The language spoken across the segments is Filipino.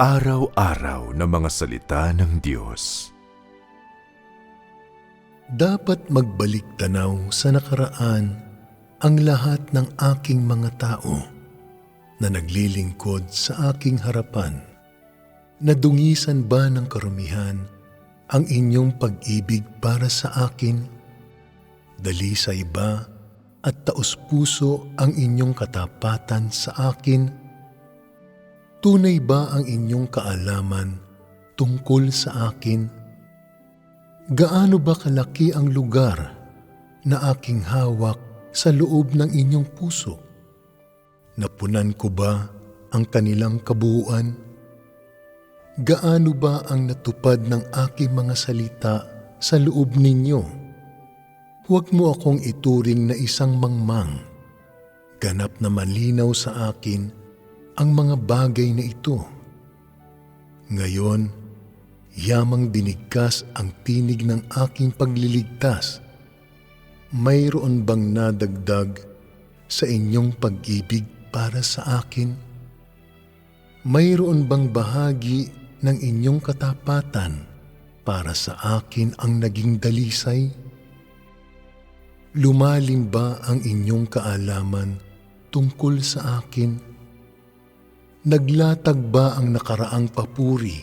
Araw-araw na mga salita ng Diyos. Dapat magbalik tanaw sa nakaraan ang lahat ng aking mga tao na naglilingkod sa aking harapan. Nadungisan ba ng karumihan ang inyong pag-ibig para sa akin? Dalisay ba at taos-puso ang inyong katapatan sa akin? Tunay ba ang inyong kaalaman tungkol sa akin? Gaano ba kalaki ang lugar na aking hawak sa loob ng inyong puso? Napunan ko ba ang kanilang kabuuan? Gaano ba ang natupad ng aking mga salita sa loob ninyo? Huwag mo akong ituring na isang mangmang. Ganap na malinaw sa akin ang mga bagay na ito. Ngayon, yamang dinigkas ang tinig ng aking pagliligtas. Mayroon bang nadagdag sa inyong pag-ibig para sa akin? Mayroon bang bahagi ng inyong katapatan para sa akin ang naging dalisay? Lumalim ba ang inyong kaalaman tungkol sa akin? Naglatag ba ang nakaraang papuri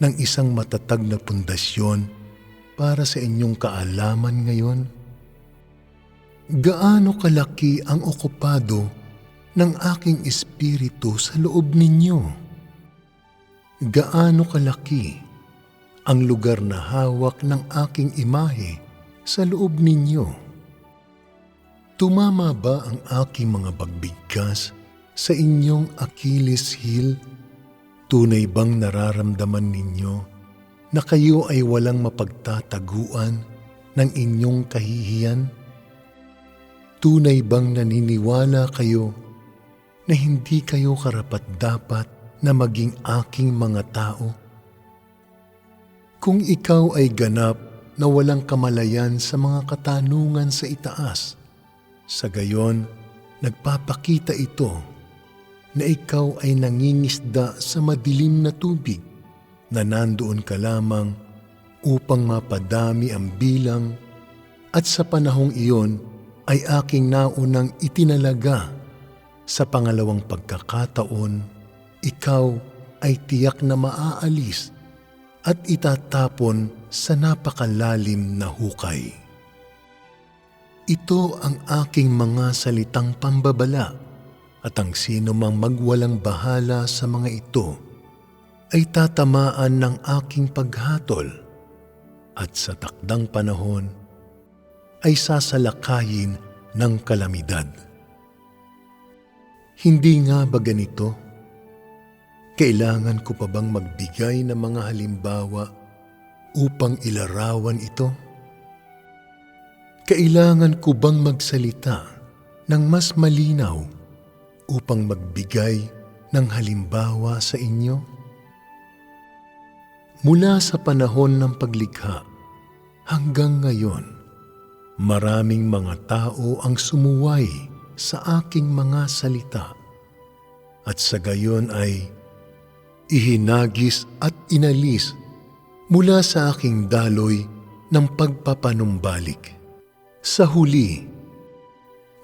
ng isang matatag na pundasyon para sa inyong kaalaman ngayon? Gaano kalaki ang okupado ng aking espiritu sa loob ninyo? Gaano kalaki ang lugar na hawak ng aking imahe sa loob ninyo? Tumama ba ang aking mga bagbigkas sa inyong Achilles heel? Tunay bang nararamdaman ninyo na kayo ay walang mapagtataguan ng inyong kahihiyan? Tunay bang naniniwala kayo na hindi kayo karapat-dapat na maging aking mga tao? Kung ikaw ay ganap na walang kamalayan sa mga katanungan sa itaas, sa gayon, nagpapakita ito na ikaw ay nangingisda sa madilim na tubig na nandoon ka lamang upang mapadami ang bilang at sa panahong iyon ay aking naunang itinalaga sa pangalawang pagkakataon, ikaw ay tiyak na maaalis at itatapon sa napakalalim na hukay. Ito ang aking mga salitang pambabala at ang sino mang magwalang bahala sa mga ito ay tatamaan ng aking paghatol at sa takdang panahon ay sasalakayin ng kalamidad. Hindi nga ba ganito? Kailangan ko pa bang magbigay ng mga halimbawa upang ilarawan ito? Kailangan ko bang magsalita ng mas malinaw upang magbigay ng halimbawa sa inyo? Mula sa panahon ng paglikha hanggang ngayon, maraming mga tao ang sumuway sa aking mga salita at sa gayon ay ihinagis at inalis mula sa aking daloy ng pagpapanumbalik. Sa huli,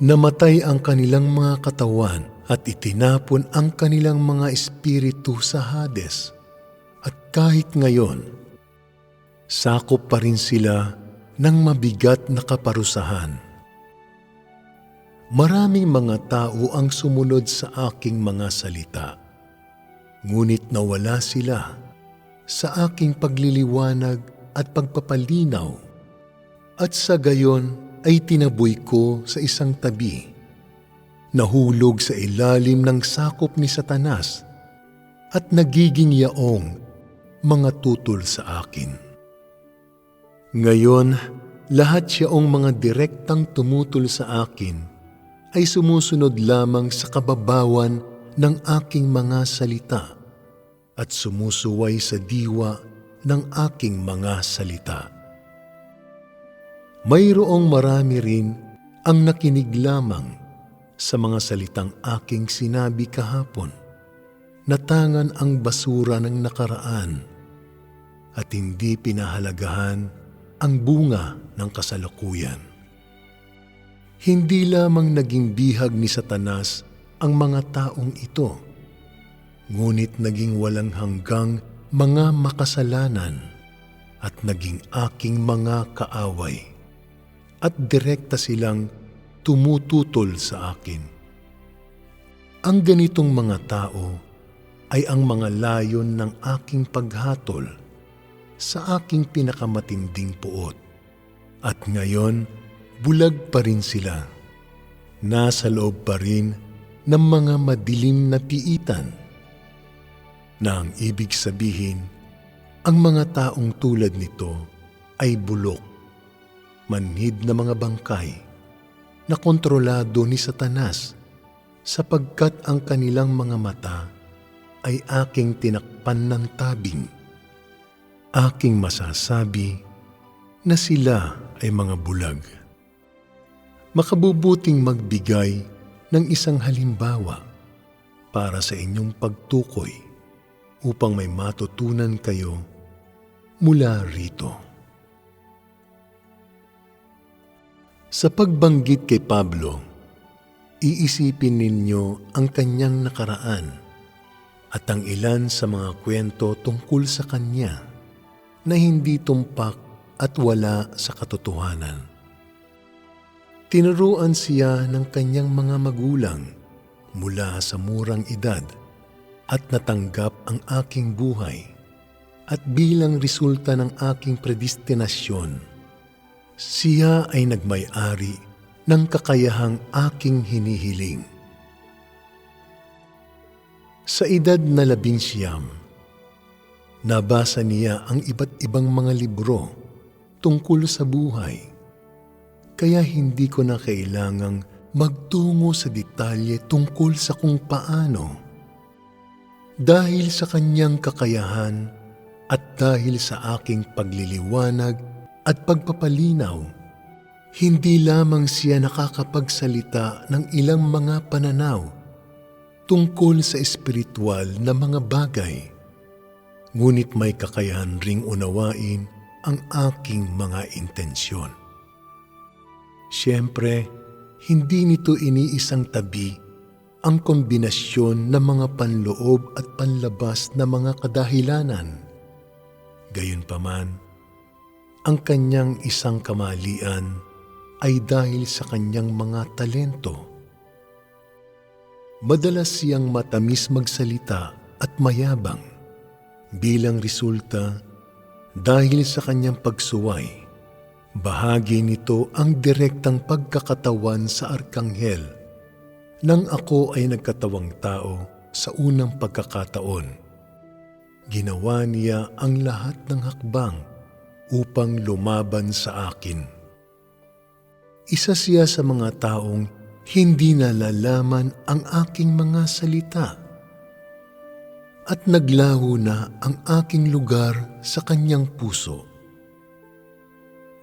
Namatay ang kanilang mga katawan at itinapon ang kanilang mga espiritu sa Hades. At kahit ngayon, sakop pa rin sila ng mabigat na kaparusahan. Maraming mga tao ang sumunod sa aking mga salita, ngunit nawala sila sa aking pagliliwanag at pagpapalinaw at sa gayon ay tinaboy ko sa isang tabi. Nahulog sa ilalim ng sakop ni Satanas at nagiging yaong mga tutol sa akin. Ngayon, lahat siyaong mga direktang tumutol sa akin ay sumusunod lamang sa kababawan ng aking mga salita at sumusuway sa diwa ng aking mga salita. Mayroong marami rin ang nakinig lamang sa mga salitang aking sinabi kahapon natangan ang basura ng nakaraan at hindi pinahalagahan ang bunga ng kasalukuyan. Hindi lamang naging bihag ni Satanas ang mga taong ito, ngunit naging walang hanggang mga makasalanan at naging aking mga kaaway at direkta silang tumututol sa akin. Ang ganitong mga tao ay ang mga layon ng aking paghatol sa aking pinakamatinding puot. At ngayon, bulag pa rin sila. Nasa loob pa rin ng mga madilim na piitan. Na ang ibig sabihin, ang mga taong tulad nito ay bulok, manhid na mga bangkay, na kontrolado ni Satanas sapagkat ang kanilang mga mata ay aking tinakpan ng tabing. Aking masasabi na sila ay mga bulag. Makabubuting magbigay ng isang halimbawa para sa inyong pagtukoy upang may matutunan kayo mula rito. Sa pagbanggit kay Pablo, iisipin ninyo ang kanyang nakaraan at ang ilan sa mga kwento tungkol sa kanya na hindi tumpak at wala sa katotohanan. Tinuruan siya ng kanyang mga magulang mula sa murang edad at natanggap ang aking buhay at bilang resulta ng aking predestinasyon, siya ay nagmay-ari ng kakayahang aking hinihiling. Sa edad na labing siyam, nabasa niya ang iba't ibang mga libro tungkol sa buhay. Kaya hindi ko na kailangang magtungo sa detalye tungkol sa kung paano. Dahil sa kanyang kakayahan at dahil sa aking pagliliwanag at pagpapalinaw, hindi lamang siya nakakapagsalita ng ilang mga pananaw tungkol sa espiritual na mga bagay, ngunit may kakayahan ring unawain ang aking mga intensyon. Siyempre, hindi nito iniisang tabi ang kombinasyon ng mga panloob at panlabas na mga kadahilanan. Gayunpaman, ang kanyang isang kamalian ay dahil sa kanyang mga talento. Madalas siyang matamis magsalita at mayabang bilang resulta dahil sa kanyang pagsuway. Bahagi nito ang direktang pagkakatawan sa arkanghel nang ako ay nagkatawang tao sa unang pagkakataon. Ginawa niya ang lahat ng hakbang upang lumaban sa akin. Isa siya sa mga taong hindi nalalaman ang aking mga salita at naglaho na ang aking lugar sa kanyang puso.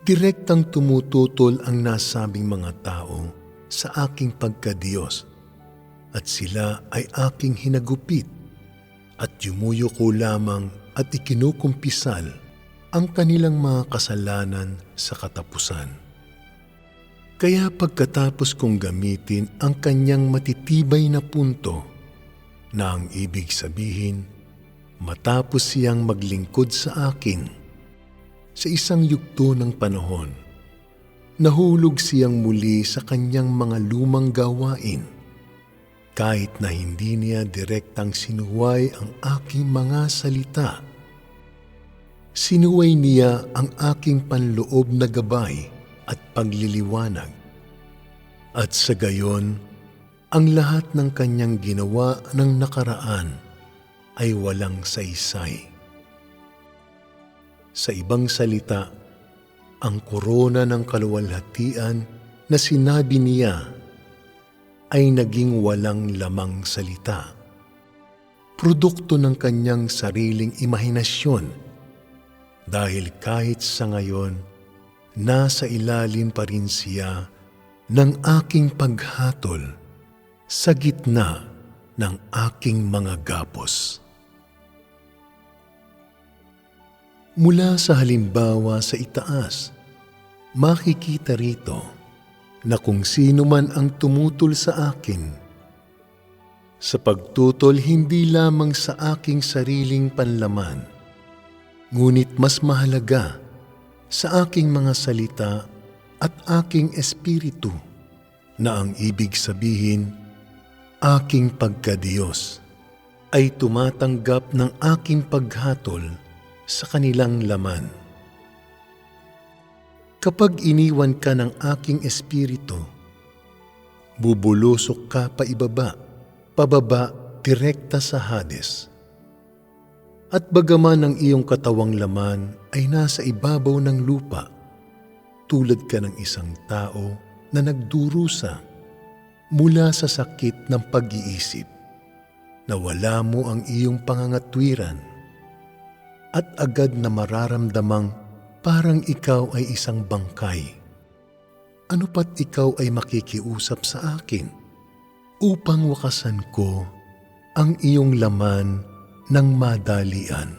Direktang tumututol ang nasabing mga tao sa aking pagkadiyos at sila ay aking hinagupit at yumuyo ko lamang at ikinukumpisal ang kanilang mga kasalanan sa katapusan. Kaya pagkatapos kong gamitin ang kanyang matitibay na punto, na ang ibig sabihin, matapos siyang maglingkod sa akin, sa isang yugto ng panahon, nahulog siyang muli sa kanyang mga lumang gawain, kahit na hindi niya direktang sinuway ang aking mga salita. Sinuway niya ang aking panloob na gabay at pagliliwanag. At sa gayon, ang lahat ng kanyang ginawa ng nakaraan ay walang saysay. Sa ibang salita, ang korona ng kaluwalhatian na sinabi niya ay naging walang lamang salita. Produkto ng kanyang sariling imahinasyon dahil kahit sa ngayon nasa ilalim pa rin siya ng aking paghatol sa gitna ng aking mga gapos. Mula sa halimbawa sa itaas, makikita rito na kung sino man ang tumutol sa akin, sa pagtutol hindi lamang sa aking sariling panlaman, ngunit mas mahalaga sa aking mga salita at aking espiritu na ang ibig sabihin, aking pagkadiyos ay tumatanggap ng aking paghatol sa kanilang laman. Kapag iniwan ka ng aking espiritu, bubulusok ka pa ibaba, pababa, direkta sa Hades. At bagaman ang iyong katawang laman ay nasa ibabaw ng lupa, tulad ka ng isang tao na nagdurusa mula sa sakit ng pag-iisip, na wala mo ang iyong pangangatwiran at agad na mararamdamang parang ikaw ay isang bangkay. Ano pat ikaw ay makikiusap sa akin upang wakasan ko ang iyong laman ng madalian.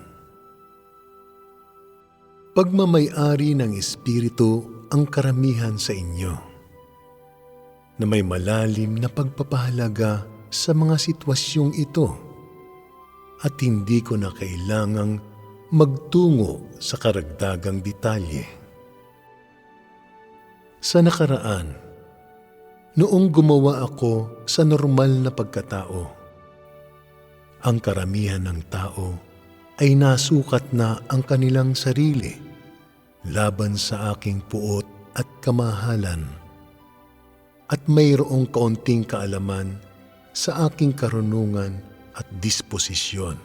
Pagmamayari ng Espiritu ang karamihan sa inyo na may malalim na pagpapahalaga sa mga sitwasyong ito at hindi ko na kailangang magtungo sa karagdagang detalye. Sa nakaraan, noong gumawa ako sa normal na pagkatao, ang karamihan ng tao ay nasukat na ang kanilang sarili laban sa aking puot at kamahalan at mayroong kaunting kaalaman sa aking karunungan at disposisyon.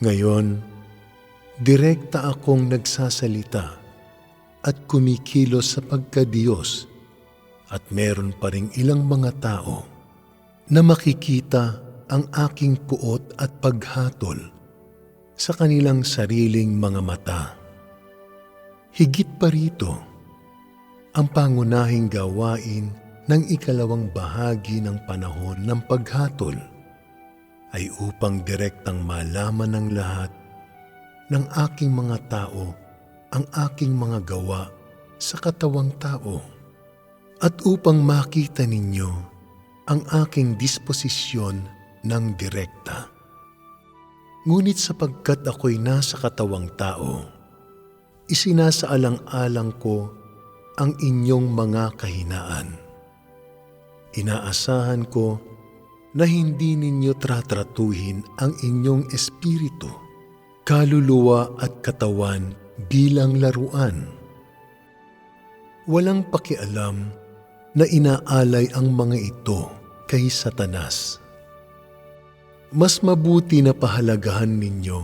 Ngayon, direkta akong nagsasalita at kumikilos sa pagkadiyos at meron pa ring ilang mga tao na makikita ang aking puot at paghatol sa kanilang sariling mga mata. Higit pa rito, ang pangunahing gawain ng ikalawang bahagi ng panahon ng paghatol ay upang direktang malaman ng lahat ng aking mga tao ang aking mga gawa sa katawang tao at upang makita ninyo ang aking disposisyon ng direkta. Ngunit sapagkat ako'y nasa katawang tao, isinasaalang-alang ko ang inyong mga kahinaan. Inaasahan ko na hindi ninyo tratratuhin ang inyong espiritu, kaluluwa at katawan bilang laruan. Walang pakialam na inaalay ang mga ito kay Satanas. Mas mabuti na pahalagahan ninyo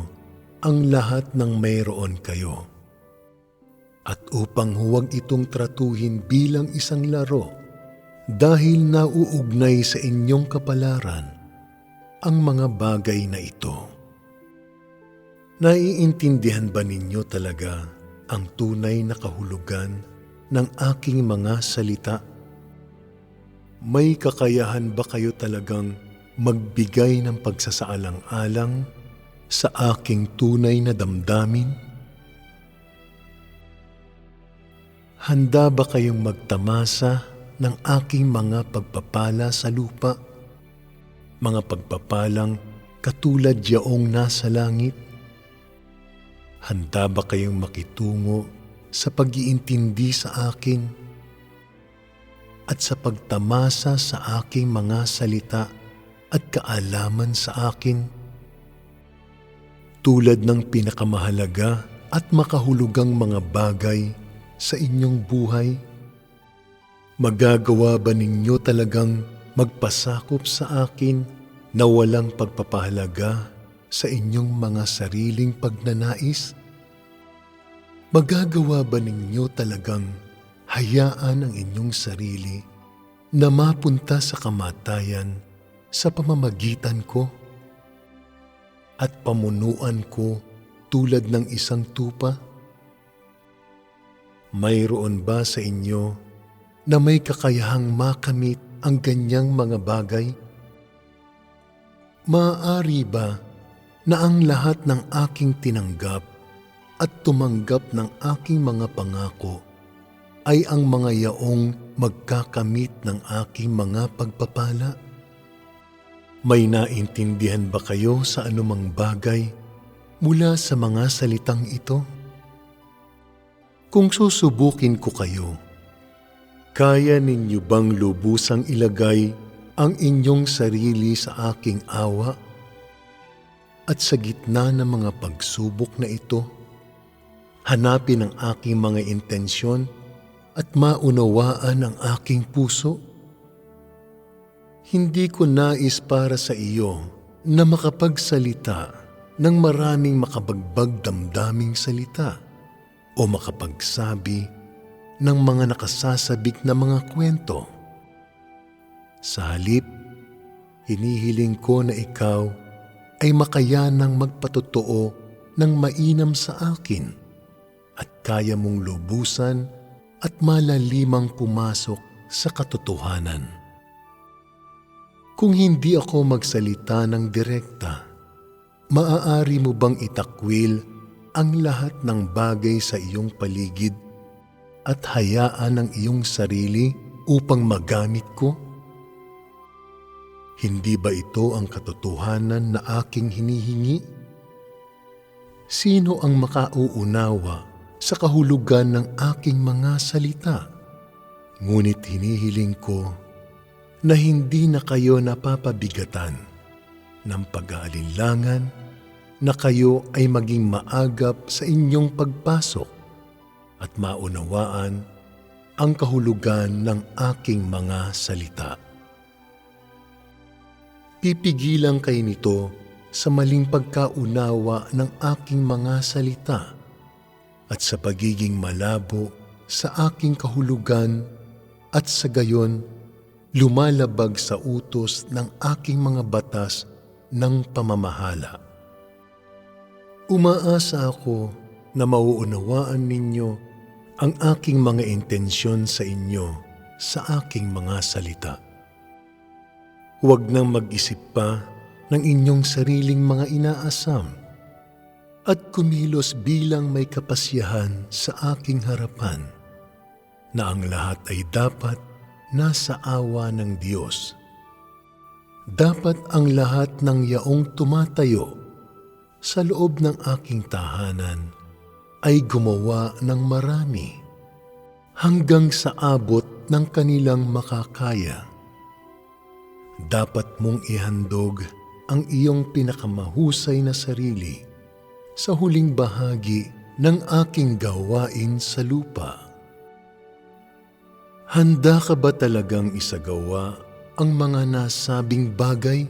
ang lahat ng mayroon kayo. At upang huwag itong tratuhin bilang isang laro, dahil nauugnay sa inyong kapalaran ang mga bagay na ito. Naiintindihan ba ninyo talaga ang tunay na kahulugan ng aking mga salita? May kakayahan ba kayo talagang magbigay ng pagsasaalang-alang sa aking tunay na damdamin? Handa ba kayong magtamasa ng aking mga pagpapala sa lupa? Mga pagpapalang katulad yaong nasa langit? Handa ba kayong makitungo sa pag-iintindi sa akin at sa pagtamasa sa aking mga salita at kaalaman sa akin? Tulad ng pinakamahalaga at makahulugang mga bagay sa inyong buhay, magagawa ba ninyo talagang magpasakop sa akin na walang pagpapahalaga sa inyong mga sariling pagnanais? Magagawa ba ninyo talagang hayaan ang inyong sarili na mapunta sa kamatayan sa pamamagitan ko? At pamunuan ko tulad ng isang tupa? Mayroon ba sa inyo na may kakayahang makamit ang ganyang mga bagay? Maaari ba na ang lahat ng aking tinanggap at tumanggap ng aking mga pangako ay ang mga yaong magkakamit ng aking mga pagpapala? May naintindihan ba kayo sa anumang bagay mula sa mga salitang ito? Kung susubukin ko kayo, kaya ninyo bang lubusang ilagay ang inyong sarili sa aking awa? At sa gitna ng mga pagsubok na ito, hanapin ang aking mga intensyon at maunawaan ang aking puso? Hindi ko nais para sa iyo na makapagsalita ng maraming makabagbag damdaming salita o makapagsabi ng mga nakasasabik na mga kwento. Sa halip, hinihiling ko na ikaw ay makayanang magpatotoo ng mainam sa akin at kaya mong lubusan at malalimang pumasok sa katotohanan. Kung hindi ako magsalita ng direkta, maaari mo bang itakwil ang lahat ng bagay sa iyong paligid at hayaan ang iyong sarili upang magamit ko? Hindi ba ito ang katotohanan na aking hinihingi? Sino ang makauunawa sa kahulugan ng aking mga salita? Ngunit hinihiling ko na hindi na kayo napapabigatan ng pag-aalinlangan na kayo ay maging maagap sa inyong pagpasok at maunawaan ang kahulugan ng aking mga salita. Pipigilan kayo nito sa maling pagkaunawa ng aking mga salita at sa pagiging malabo sa aking kahulugan at sa gayon lumalabag sa utos ng aking mga batas ng pamamahala. Umaasa ako na mauunawaan ninyo ang aking mga intensyon sa inyo sa aking mga salita. Huwag nang mag-isip pa ng inyong sariling mga inaasam at kumilos bilang may kapasyahan sa aking harapan na ang lahat ay dapat nasa awa ng Diyos. Dapat ang lahat ng yaong tumatayo sa loob ng aking tahanan ay gumawa ng marami hanggang sa abot ng kanilang makakaya. Dapat mong ihandog ang iyong pinakamahusay na sarili sa huling bahagi ng aking gawain sa lupa. Handa ka ba talagang isagawa ang mga nasabing bagay?